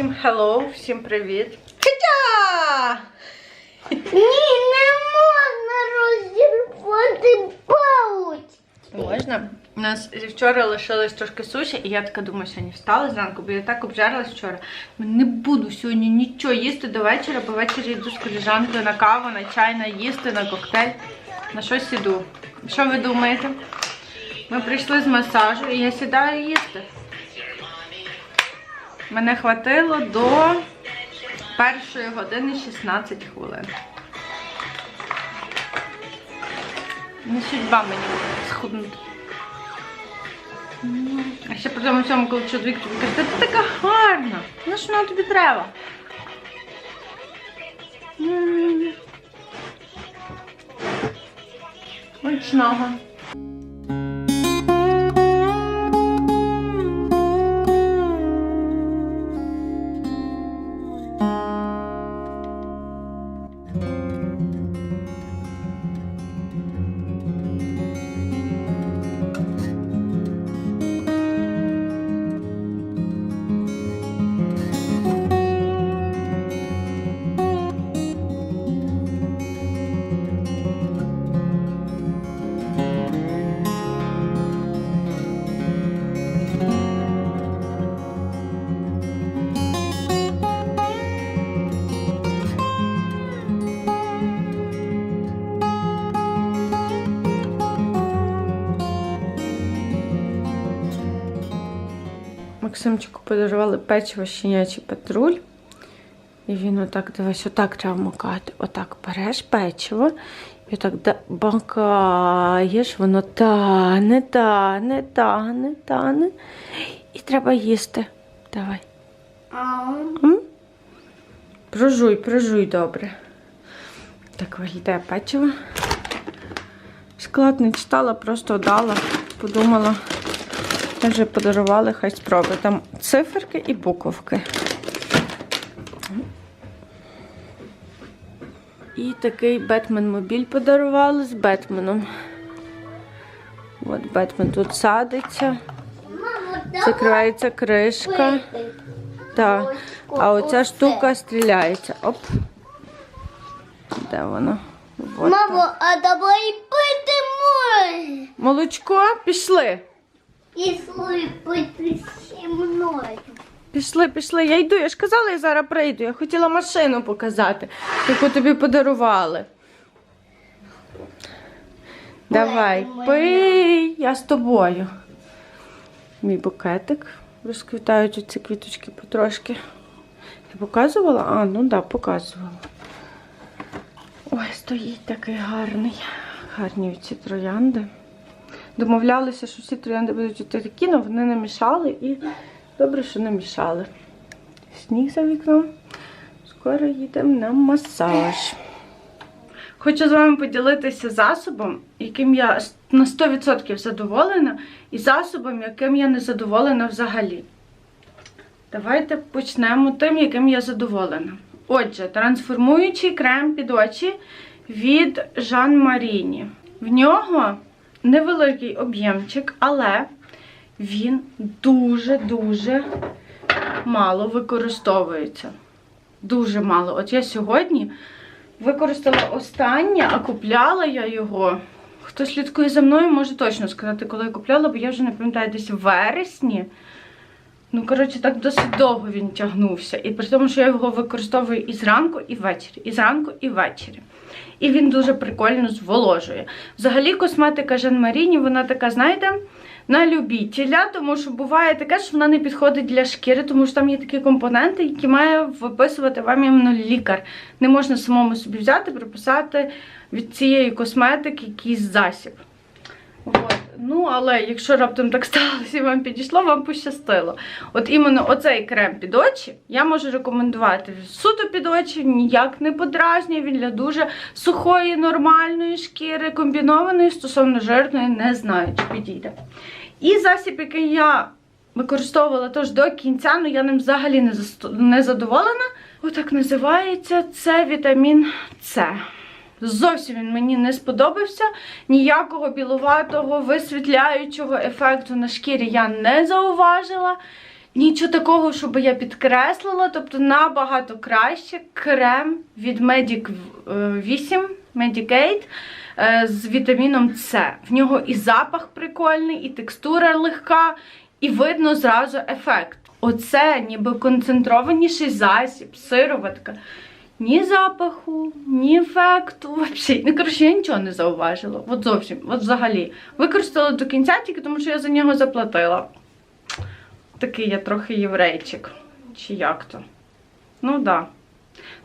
Всім hello, всім привіт. Хоча! Ні, не можна розірвати палець. Можна? У нас зі вчора лишилось трошки суші, і я така думаю, сьогодні встала зранку, бо я так обжарилась вчора. Не буду сьогодні нічого їсти до вечора, бо ввечері йду з коліжанкою на каву, на чай, на їсти, на коктейль. На щось іду. Що ви думаєте? Ми прийшли з масажу і я сідаю їсти. Мене хватило до першої години 16 хвилин. Не судьба мені схуднути. А ще при тому всьому, коли чоловік тобі каже, «Та ти така гарна. Ну що воно тобі треба? Смачного. Подарували печиво щенячий патруль. І він отак, дивись, отак треба вмикати. Отак береш печиво і отак да- бакаєш, воно тане, тане, тане, тане. І треба їсти. Давай. М? Прожуй, прожуй добре. Так виглядає печиво. Склад не читала, просто дала, подумала. Вже подарували, хай спробує. Там циферки і буковки. І такий Бетмен-мобіль подарували з Бетменом. От Бетмен тут садиться, закривається кришка. Так. А оця штука стріляється. Оп. Де так. Мамо, а давай пити можна. Молочко, пішли. І пити зі мною. Пішли, пішли. Я йду. Я ж казала, я зараз прийду. Я хотіла машину показати, яку тобі подарували. Давай, пий, я з тобою. Мій букетик. Розквітають оці квіточки потрошки. Я показувала? А, ну так, да, показувала. Ой, стоїть такий гарний. Гарні ці троянди. Домовлялися, що всі троянди будуть от такі, але вони не мішали і добре, що не мішали. Сніг за вікном. Скоро їдемо на масаж. Хочу з вами поділитися засобом, яким я на 100% задоволена, і засобом, яким я не задоволена взагалі. Давайте почнемо тим, яким я задоволена. Отже, трансформуючий крем під очі від Жан Маріні. В нього невеликий об'ємчик, але він дуже-дуже мало використовується. Дуже мало. От я сьогодні використала останнє, а купляла я його. Хто слідкує за мною, може точно сказати, коли я купляла, бо я вже не пам'ятаю, десь в вересні. Ну, коротше, так досить довго він тягнувся. І при тому, що я його використовую і зранку, і ввечері, і зранку, і ввечері. І він дуже прикольно зволожує. Взагалі, косметика Жан Маріні, вона така, знаєте, на любітіля, тому що буває таке, що вона не підходить для шкіри, тому що там є такі компоненти, які має виписувати вам іменно лікар. Не можна самому собі взяти, приписати від цієї косметики якийсь засіб. От. Ну, але якщо раптом так сталося і вам підійшло, вам пощастило. От іменно оцей крем під очі я можу рекомендувати. Суто під очі ніяк не подразнює, він для дуже сухої, нормальної шкіри, комбінованої стосовно жирної, не знаю, чи підійде. І засіб, який я використовувала теж до кінця, ну я ним взагалі не задоволена. Отак називається це вітамін С. Зовсім він мені не сподобався. Ніякого білуватого, висвітляючого ефекту на шкірі я не зауважила. Нічого такого, щоб я підкреслила, тобто набагато краще крем від Medic 8 Medicate е, з вітаміном С. В нього і запах прикольний, і текстура легка, і видно зразу ефект. Оце ніби концентрованіший засіб, сироватка. Ні запаху, ні ефекту. Взагалі. Ну, коротше, я нічого не зауважила. От зовсім, от взагалі. Використала до кінця тільки тому, що я за нього заплатила. Такий я трохи єврейчик. Чи як то? Ну так. Да.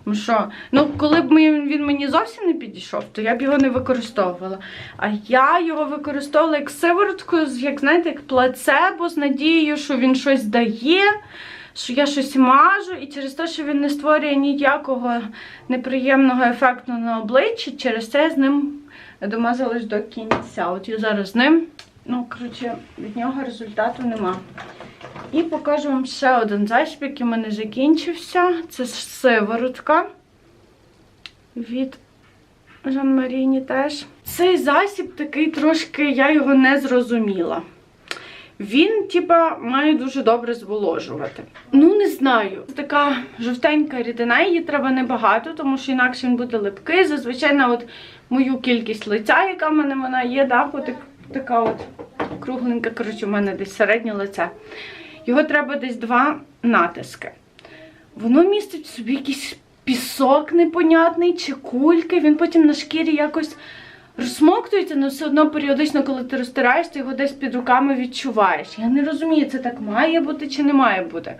Ну що, ну коли б він мені зовсім не підійшов, то я б його не використовувала. А я його використовувала як сиворотку, як знаєте, як плацебо, з надією, що він щось дає, що я щось мажу, і через те, що він не створює ніякого неприємного ефекту на обличчі, через це я з ним домазалась до кінця. От я зараз з ним, ну, коротше, від нього результату нема. І покажу вам ще один засіб, який в мене закінчився. Це сиворотка від Жан Маріні теж. Цей засіб такий трошки, я його не зрозуміла. Він, типа, має дуже добре зволожувати. Ну, не знаю. Така жовтенька рідина, її треба небагато, тому що інакше він буде липкий. Зазвичай на от мою кількість лиця, яка в мене вона є, да, от так- така от кругленька, коротше, у мене десь середнє лице. Його треба десь два натиски. Воно містить в собі якийсь пісок непонятний чи кульки. Він потім на шкірі якось розсмоктується, але все одно періодично, коли ти розтираєш, ти його десь під руками відчуваєш. Я не розумію, це так має бути чи не має бути.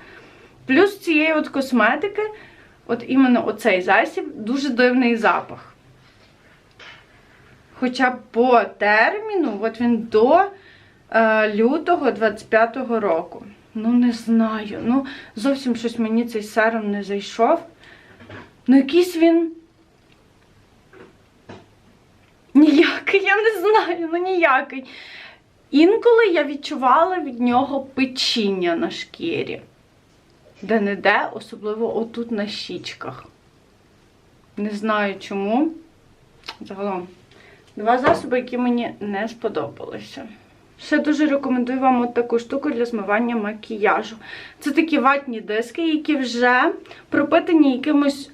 Плюс цієї от косметики, от іменно оцей засіб, дуже дивний запах. Хоча по терміну, от він до е, лютого 25-го року. Ну, не знаю. Ну, зовсім щось мені цей серум не зайшов. Ну, якийсь він. Ніякий, я не знаю, ну ніякий. Інколи я відчувала від нього печіння на шкірі. Де-не-де, особливо отут на щічках. Не знаю чому. Загалом, два засоби, які мені не сподобалися. Ще дуже рекомендую вам от таку штуку для змивання макіяжу. Це такі ватні диски, які вже пропитані якимось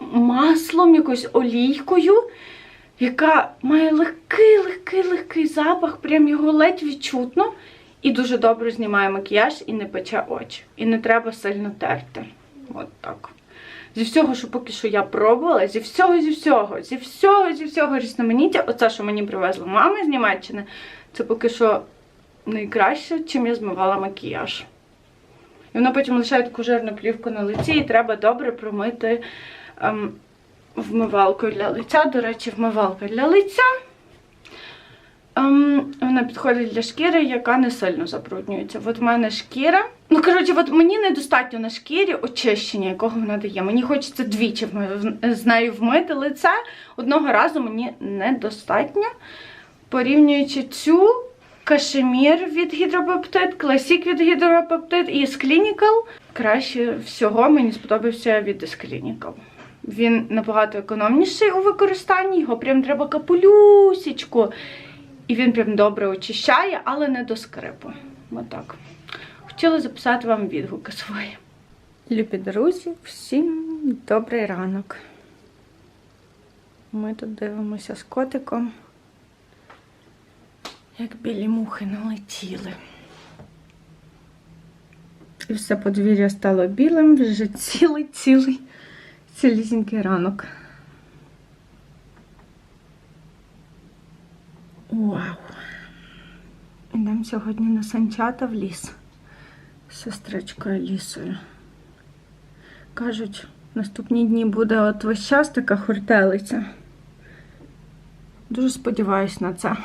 маслом, якоюсь олійкою, яка має легкий, легкий, легкий запах, прям його ледь відчутно. І дуже добре знімає макіяж і не пече очі. І не треба сильно терти. От так. Зі всього, що поки що я пробувала, зі всього, зі всього, зі всього, зі всього різноманіття, оце, що мені привезла мама з Німеччини, це поки що найкраще, чим я змивала макіяж. І воно потім лишає таку жирну плівку на лиці, і треба добре промити ем, вмивалкою для лиця. До речі, вмивалка для лиця. Ем, вона підходить для шкіри, яка не сильно забруднюється. От в мене шкіра. Ну, коротше, от мені недостатньо на шкірі очищення, якого вона дає. Мені хочеться двічі з нею вмити лице. Одного разу мені недостатньо. Порівнюючи цю кашемір від гідропептид, класік від гідропептид і з Clinical, краще всього мені сподобався від Clinical. Він набагато економніший у використанні, його прям треба капулюсічку. І він прям добре очищає, але не до скрипу. Отак. Хотіла записати вам відгуки свої. Любі друзі, всім добрий ранок. Ми тут дивимося з котиком, як білі мухи налетіли. І все подвір'я стало білим, вже цілий-цілий, цілісінький ранок. Вау! Йдемо сьогодні на санчата в ліс з сестричкою лісою. Кажуть, наступні дні буде от весь час така хуртелиця. Дуже сподіваюся на це.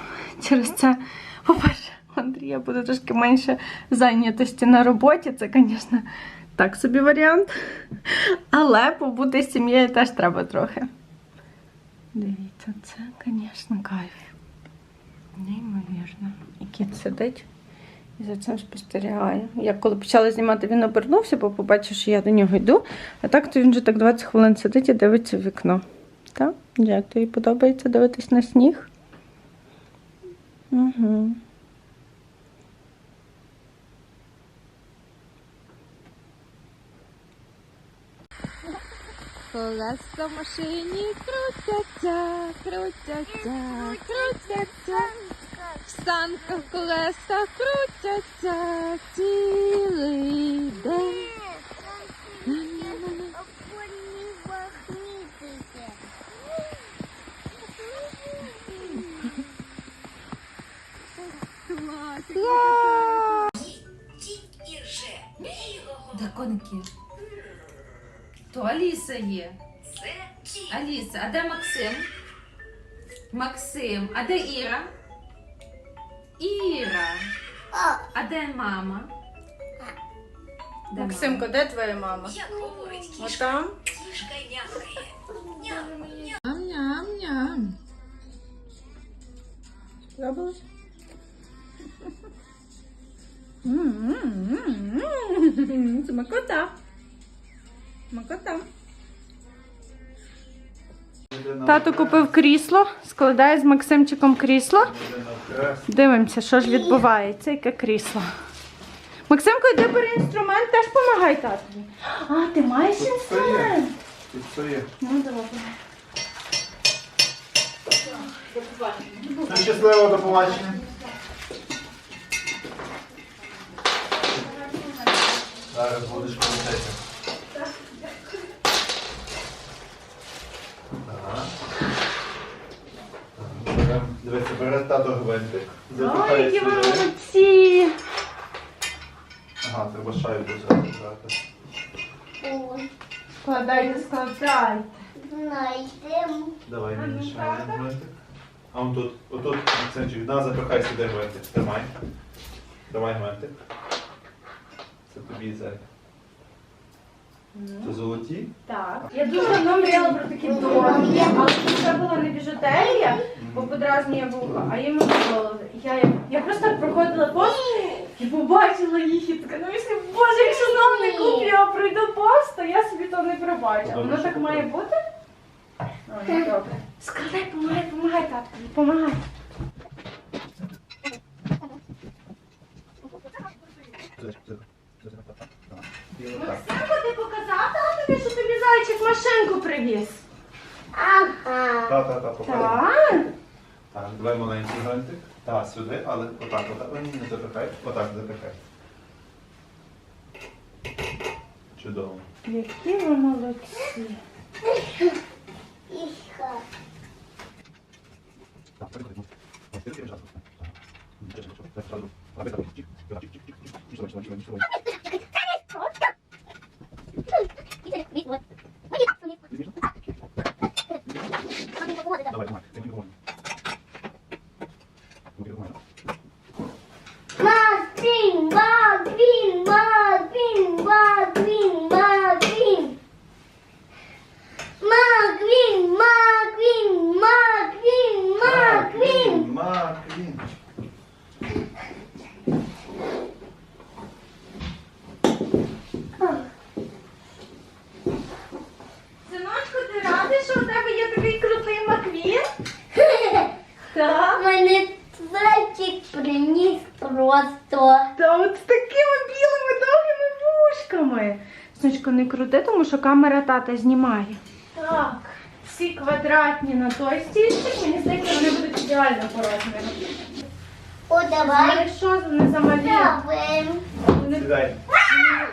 Через це, по-перше, Андрія буде трошки менше зайнятості на роботі. Це, звісно, так собі варіант. Але побути з сім'єю теж треба трохи. Дивіться, це, звісно, кайф. Неймовірно. І кіт сидить і за цим спостерігає. Я коли почала знімати, він обернувся, бо побачив, що я до нього йду. А так то він вже так 20 хвилин сидить і дивиться в вікно. Так? Як тобі подобається дивитись на сніг? Угу. Колеса в машині крутяться, крутяться, крутяться. В санках колеса крутяться цілий день. Де коники? То Аліса є. Аліса, а де Максим? Максим, а де Іра? Іра. А де мама? Де Максимко, де твоя мама? Отам? Ням-ням-ням. Сподобалось? М-м-м-м. Це макота. Макота. Тато купив крісло, складає з Максимчиком крісло. Дивимося, що ж відбувається, яке крісло. Максимко, йди бери інструмент, теж допомагай татові. А, ти маєш інструмент? Ну. Ну, Щасливо, до побачення. Зараз будеш полетити. Берем- Дивися, бере тато гвинтик. Ой, які ви сюди. молодці! Ага, треба шайбу взяти. Складайте, складайте. Знайдемо. Давай мені ще один гвинтик. А он тут, отут, Максимчик, на, запихай сюди гвинтик. Тримай. Давай гвинтик. Це тобі зай. Це золоті? Так. Я дуже давно мріяла про такі довгі, але це була не біжутерія, бо подразнює вуха, а їм дозволили. Я, я просто так проходила повз і побачила їх і така, ну я боже, якщо знов не куплю, а пройду повз, то я собі то не пробачу. А Воно так має бути? О, ну, добре. Складай, помагай, помагай, татку, помагай. І отак. Максимко, ти показав татові, що тобі зайчик машинку привіз? Ага. Та-та-та, покажи. Так. Так, давай маленький гвинтик. Так, сюди, але отак, отак. Ой, ні, не запихай. Отак запихай. Чудово. Які ви молодці. Іха. Маквін, Маквін, Маквін, Маквін, Маквін. Маквін, Маквін, Маквін, Маквін. Маквін. Синочку, ти радий, що у тебе є такий крутий маквін? Так. Мене зайчик приніс просто. Та от з такими білими довгими вушками. Синочко, не крути, тому що камера тата знімає. Так, ці квадратні на той стільчик, мені здається, вони будуть ідеально по розміру. О, давай. Знаєш що, не замалі. Давай. Вони Сідай.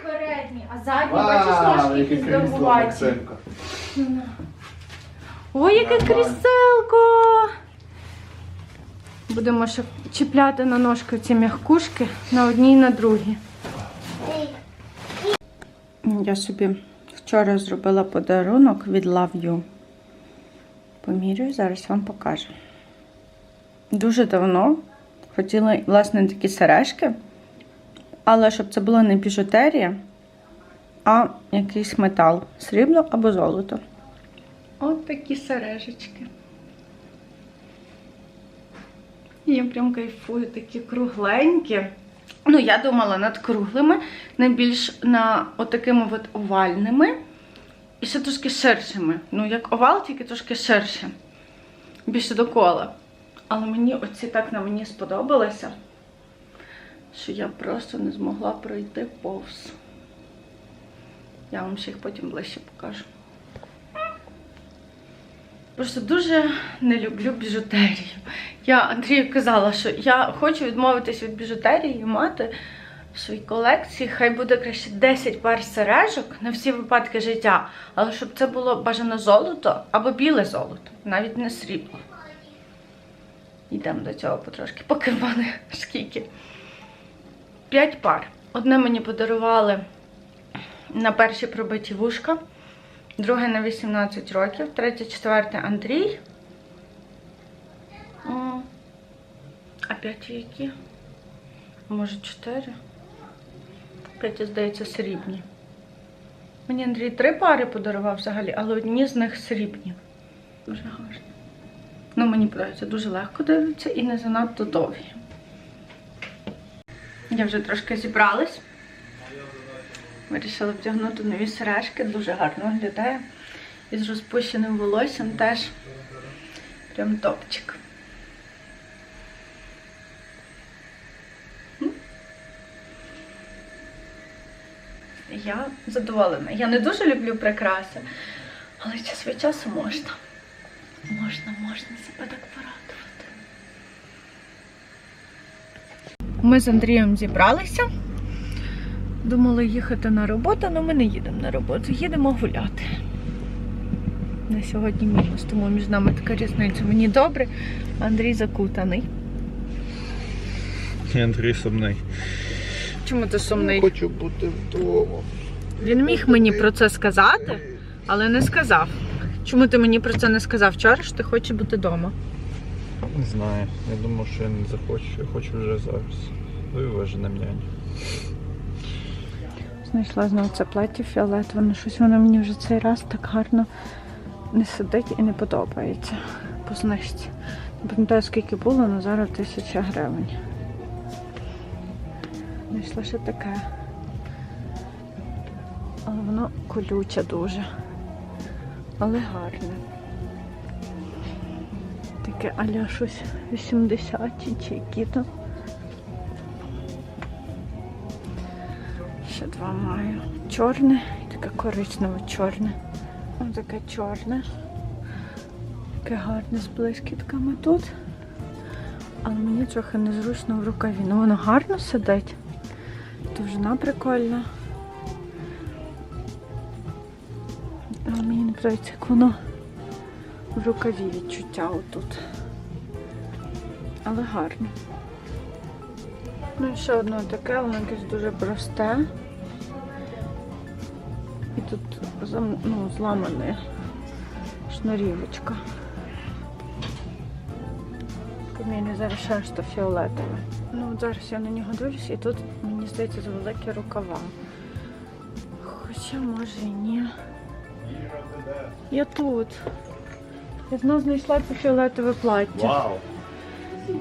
передні, а задні, бачиш, ножки якісь довгуваті. Ой, яке кріселко! Будемо ще чіпляти на ножки ці м'якушки на одній і на другій. Я собі вчора зробила подарунок від Love You. Помірюю, зараз вам покажу. Дуже давно хотіла, власне, такі сережки, але щоб це була не біжутерія, а якийсь метал срібло або золото. От такі сережечки. Я прям кайфую, такі кругленькі. Ну, я думала над круглими, найбільш на отакими от овальними і ще трошки ширшими. Ну, як овал, тільки трошки ширше. Більше до кола. Але мені оці так на мені сподобалися, що я просто не змогла пройти повз. Я вам ще їх потім ближче покажу. Просто дуже не люблю біжутерію. Я Андрію казала, що я хочу відмовитись від біжутерії і мати в своїй колекції. Хай буде краще 10 пар сережок на всі випадки життя, але щоб це було бажано золото або біле золото, навіть не срібло. Йдемо до цього потрошки, поки в мене скільки. П'ять пар. Одне мені подарували на перші пробиті вушка, друге на 18 років, третє, четверте Андрій. А п'яті які? Може, чотири? П'яті, здається, срібні. Мені Андрій три пари подарував взагалі, але одні з них срібні. Дуже гарно. Ну, мені подобається, дуже легко дивиться і не занадто довгі. Я вже трошки зібралась. Вирішила вдягнути нові сережки, дуже гарно виглядає. І з розпущеним волоссям теж прям топчик. Я задоволена. Я не дуже люблю прикраси, але час від часу можна. Можна, можна себе так порадувати. Ми з Андрієм зібралися. Думали їхати на роботу, але ми не їдемо на роботу, їдемо гуляти. На сьогодні мінус, тому між нами така різниця. Мені добре, Андрій закутаний. Андрій сумний. Чому ти сумний? Хочу бути вдома. Він міг мені про це сказати, але не сказав. Чому ти мені про це не сказав вчора, що ти хочеш бути вдома? Не знаю. Я думав, що я не захочу, я хочу вже зараз. Виважена нянь. Знайшла знову це плаття фіолетове, але щось воно мені вже цей раз так гарно не сидить і не подобається по знижці. Не пам'ятаю, скільки було, але зараз тисяча гривень. Знайшла ще таке. Але воно колюче дуже. Але гарне. Таке аля щось 80 чи які то. Два маю. Чорне і таке коричневе чорне. Ось таке чорне. Таке гарне з блискітками тут. Але мені трохи незручно в рукаві. Ну воно гарно сидить. Довжина прикольна. Але мені не подобається, як воно в рукаві відчуття отут. Але гарно. Ну і ще одне таке, воно якесь дуже просте. Ну, зламана шнурівочка. Камінь зараз ще що фіолетове. Ну от зараз я на нього дивлюся і тут, мені здається, великі рукава. Хоча може і ні. Я тут. Я знову знайшла це фіолетове плаття. Вау! Ну,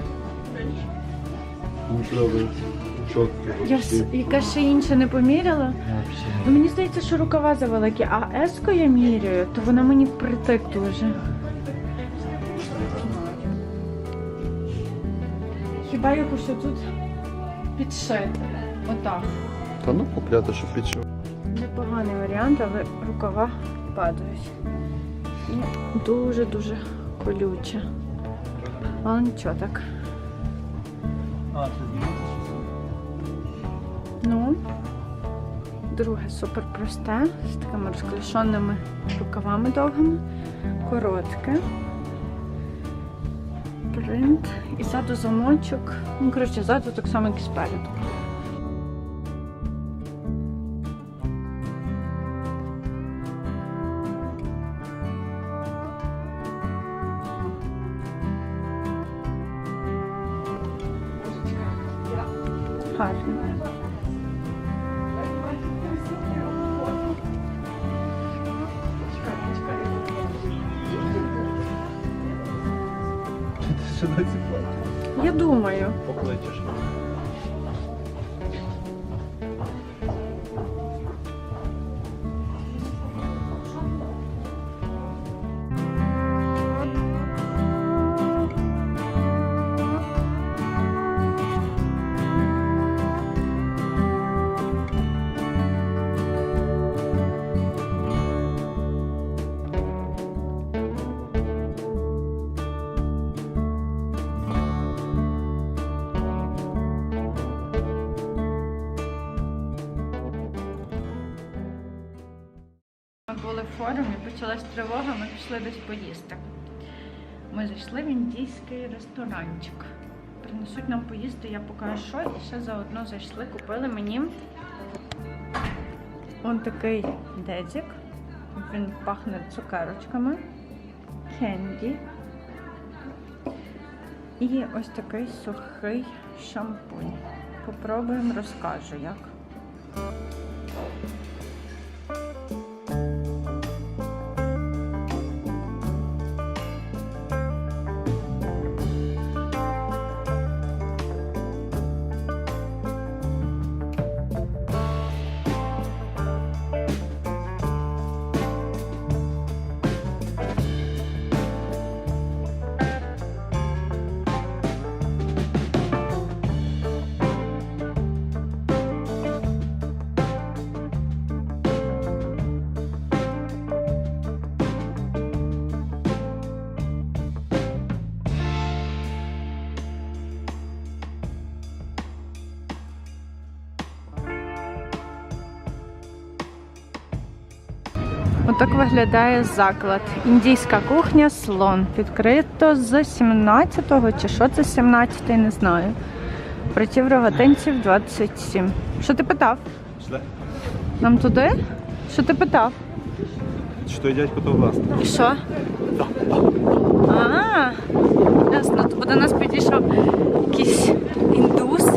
Чотки. Я ж яка ще інша не поміряла. Ну, мені здається, що рукава завеликі, а еско я міряю, то вона мені впритик дуже. Хіба що тут підшити? Отак. Та ну купляти, що підшив. Непоганий варіант, але рукава падають. І дуже-дуже колюче. Але нічого так. Ну, друге супер просте, з такими розклішеними рукавами довгими, коротке. Принт. І ззаду замочок. Ну, коротше, ззаду так само, як і спереду. Ще ці платі Я думаю. покличеш. Тривога, ми пішли десь поїсти. Ми зайшли в індійський ресторанчик. Принесуть нам поїсти, я покажу що, і ще заодно зайшли, купили мені он такий дедзик. Він пахне цукерочками. Кенді. І ось такий сухий шампунь. Попробуємо, розкажу як. Отак виглядає заклад. Індійська кухня слон. Відкрито з 17-го чи що це 17-й, не знаю. Братів рогатинців 27. Що ти питав? Нам туди? Що ти питав? Що їдять потім власне? І що? А, ясно. То до нас підійшов якийсь індус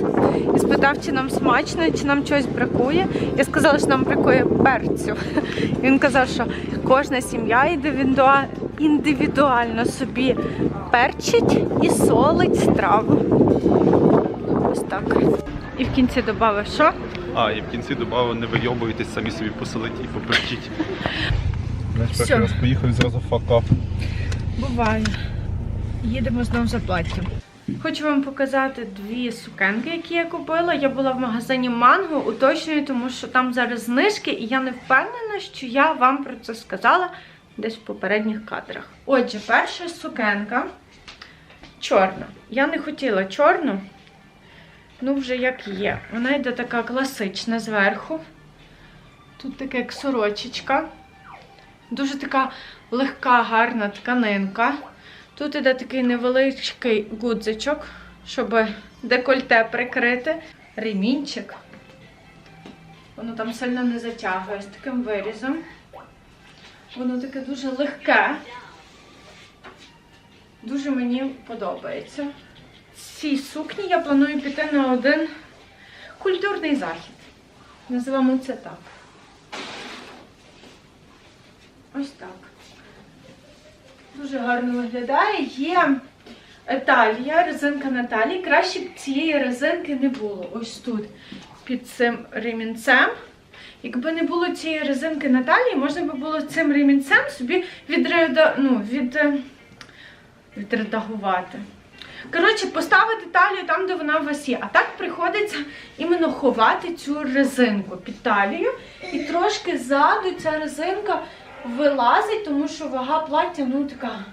і спитав, чи нам смачно, чи нам чогось бракує. Я сказала, що нам бракує перцю. Він казав, що кожна сім'я індивідуально собі перчить і солить страву. Ось так. І в кінці додав, що? А, і в кінці додав, не вийобуйтесь, самі собі посилить і поперчіть. Знаєш, перший раз поїхав і зразу факап. Буває. Їдемо знову за платтям. Хочу вам показати дві сукенки, які я купила. Я була в магазині Манго, уточнюю, тому що там зараз знижки, і я не впевнена, що я вам про це сказала десь в попередніх кадрах. Отже, перша сукенка чорна. Я не хотіла чорну, ну вже як є. Вона йде така класична зверху. Тут така як сорочечка. Дуже така легка, гарна тканинка. Тут іде такий невеличкий гудзичок, щоб декольте прикрити. Ремінчик. Воно там сильно не затягує з таким вирізом. Воно таке дуже легке. Дуже мені подобається. Цій сукні я планую піти на один культурний захід. Називаємо це так. Ось так. Дуже гарно виглядає. Є талія, резинка на талії. Краще б цієї резинки не було. Ось тут, під цим ремінцем. Якби не було цієї резинки на талії, можна би було цим ремінцем собі ну, е, відредагувати. Коротше, поставити талію там, де вона у вас є. А так приходиться іменно ховати цю резинку під талію. І трошки ззаду ця резинка вилазить, тому що вага плаття, ну така.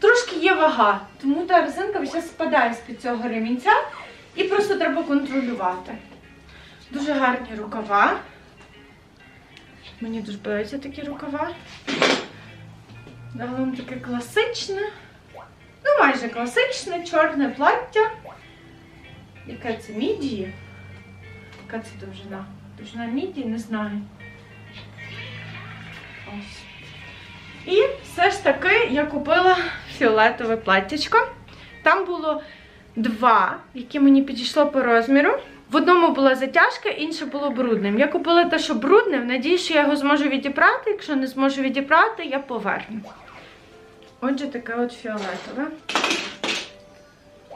Трошки є вага, тому та резинка вся спадає з-під цього ремінця і просто треба контролювати. Дуже гарні рукава. Мені дуже подобаються такі рукава. Загалом таке класичне. Ну, майже класичне чорне плаття. Яке це мідії? Яка це довжина? Довжина мідії, не знаю. І все ж таки я купила фіолетове платтячко. Там було два, які мені підійшло по розміру. В одному була затяжка, інше було брудним. Я купила те, що брудне, в надії, що я його зможу відібрати. Якщо не зможу відібрати, я поверну. Отже, таке от фіолетове.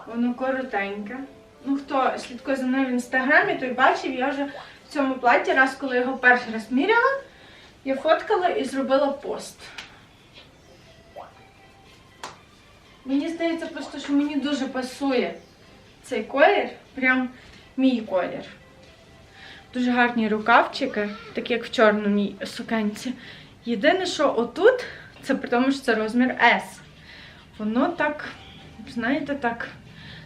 Воно коротеньке. Ну, хто слідкує за мною в інстаграмі, той бачив, я вже в цьому платі, раз коли його перший раз міряла, я фоткала і зробила пост. Мені здається просто, що мені дуже пасує цей колір, прям мій колір. Дуже гарні рукавчики, такі як в чорній сукенці. Єдине, що отут, це при тому, що це розмір S. Воно так, знаєте, так.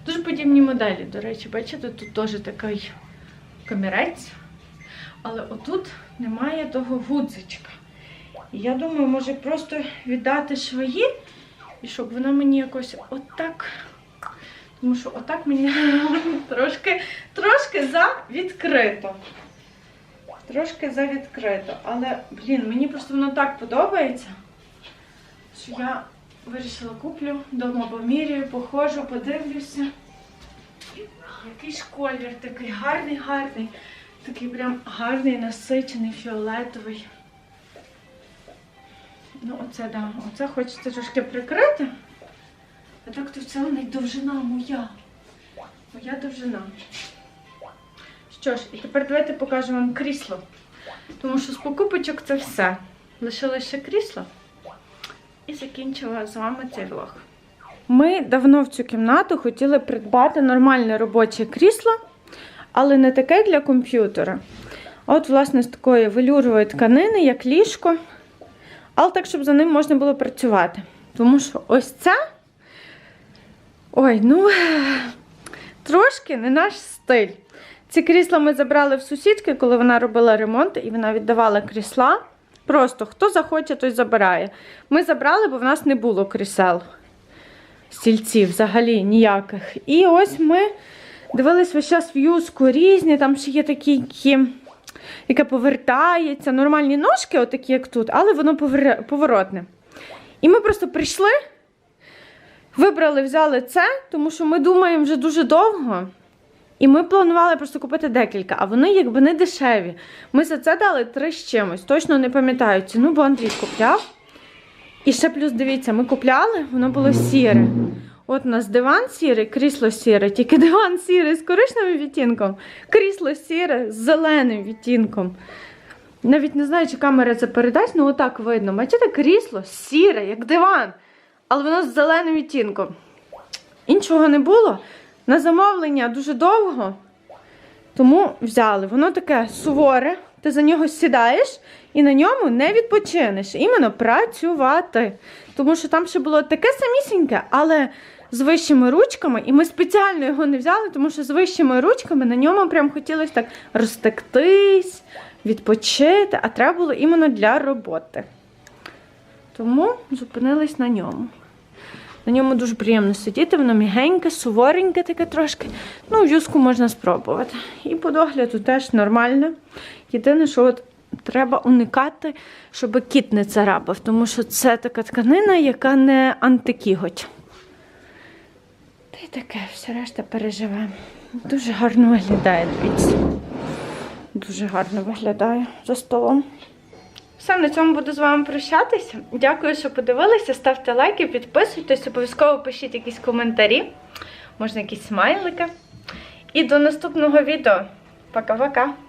Дуже подібні моделі, до речі, бачите, тут теж такий камірець. Але отут немає того гудзичка. І я думаю, може просто віддати швої, і щоб вона мені якось отак. Тому що отак мені трошки, трошки за відкрито. Трошки за відкрито. Але, блін, мені просто воно так подобається, що я вирішила куплю, вдома поміряю, походжу, подивлюся. Який ж колір такий гарний, гарний. Такий прям гарний, насичений, фіолетовий. Ну, оце да. Оце хочеться трошки прикрити. А так то в цілому довжина моя. Моя довжина. Що ж, і тепер давайте покажу вам крісло. Тому що з покупочок це все. Лишилося крісло. І закінчила з вами цей влог. Ми давно в цю кімнату хотіли придбати нормальне робоче крісло, але не таке для комп'ютера. От, власне, з такої велюрової тканини, як ліжко, але так, щоб за ним можна було працювати. Тому що ось це. Ой, ну трошки не наш стиль. Ці крісла ми забрали в сусідки, коли вона робила ремонт, і вона віддавала крісла. Просто хто захоче, той забирає. Ми забрали, бо в нас не було крісел, стільців взагалі ніяких. І ось ми дивились весь час в різні, там ще є такі, які, яке повертається, нормальні ножки, отакі, як тут, але воно поворотне. І ми просто прийшли, вибрали, взяли це, тому що ми думаємо вже дуже довго. І ми планували просто купити декілька, а вони якби не дешеві. Ми за це дали три з чимось. Точно не пам'ятаю ціну, бо Андрій купляв. І ще плюс дивіться, ми купляли, воно було сіре. От у нас диван сірий, крісло сіре, тільки диван сірий з коричневим відтінком, крісло сіре з зеленим відтінком. Навіть не знаю, чи камера це передасть, але отак видно. Бачите, крісло сіре, як диван, але воно з зеленим відтінком. Іншого не було. На замовлення дуже довго, тому взяли. Воно таке суворе, ти за нього сідаєш і на ньому не відпочинеш. Іменно працювати. Тому що там ще було таке самісіньке, але з вищими ручками, і ми спеціально його не взяли, тому що з вищими ручками на ньому прям хотілося так розтектись, відпочити, а треба було іменно для роботи. Тому зупинились на ньому. На ньому дуже приємно сидіти, воно мігеньке, сувореньке таке трошки. Ну, юску можна спробувати. І по догляду теж нормально. Єдине, що от треба уникати, щоб кіт не царапав, тому що це така тканина, яка не антикіготь. Та й таке, все решта переживе. Дуже гарно виглядає, дивіться. Дуже гарно виглядає за столом. Все, на цьому буду з вами прощатися. Дякую, що подивилися. Ставте лайки, підписуйтесь, обов'язково пишіть якісь коментарі, можна якісь смайлики. І до наступного відео. Пока-пока!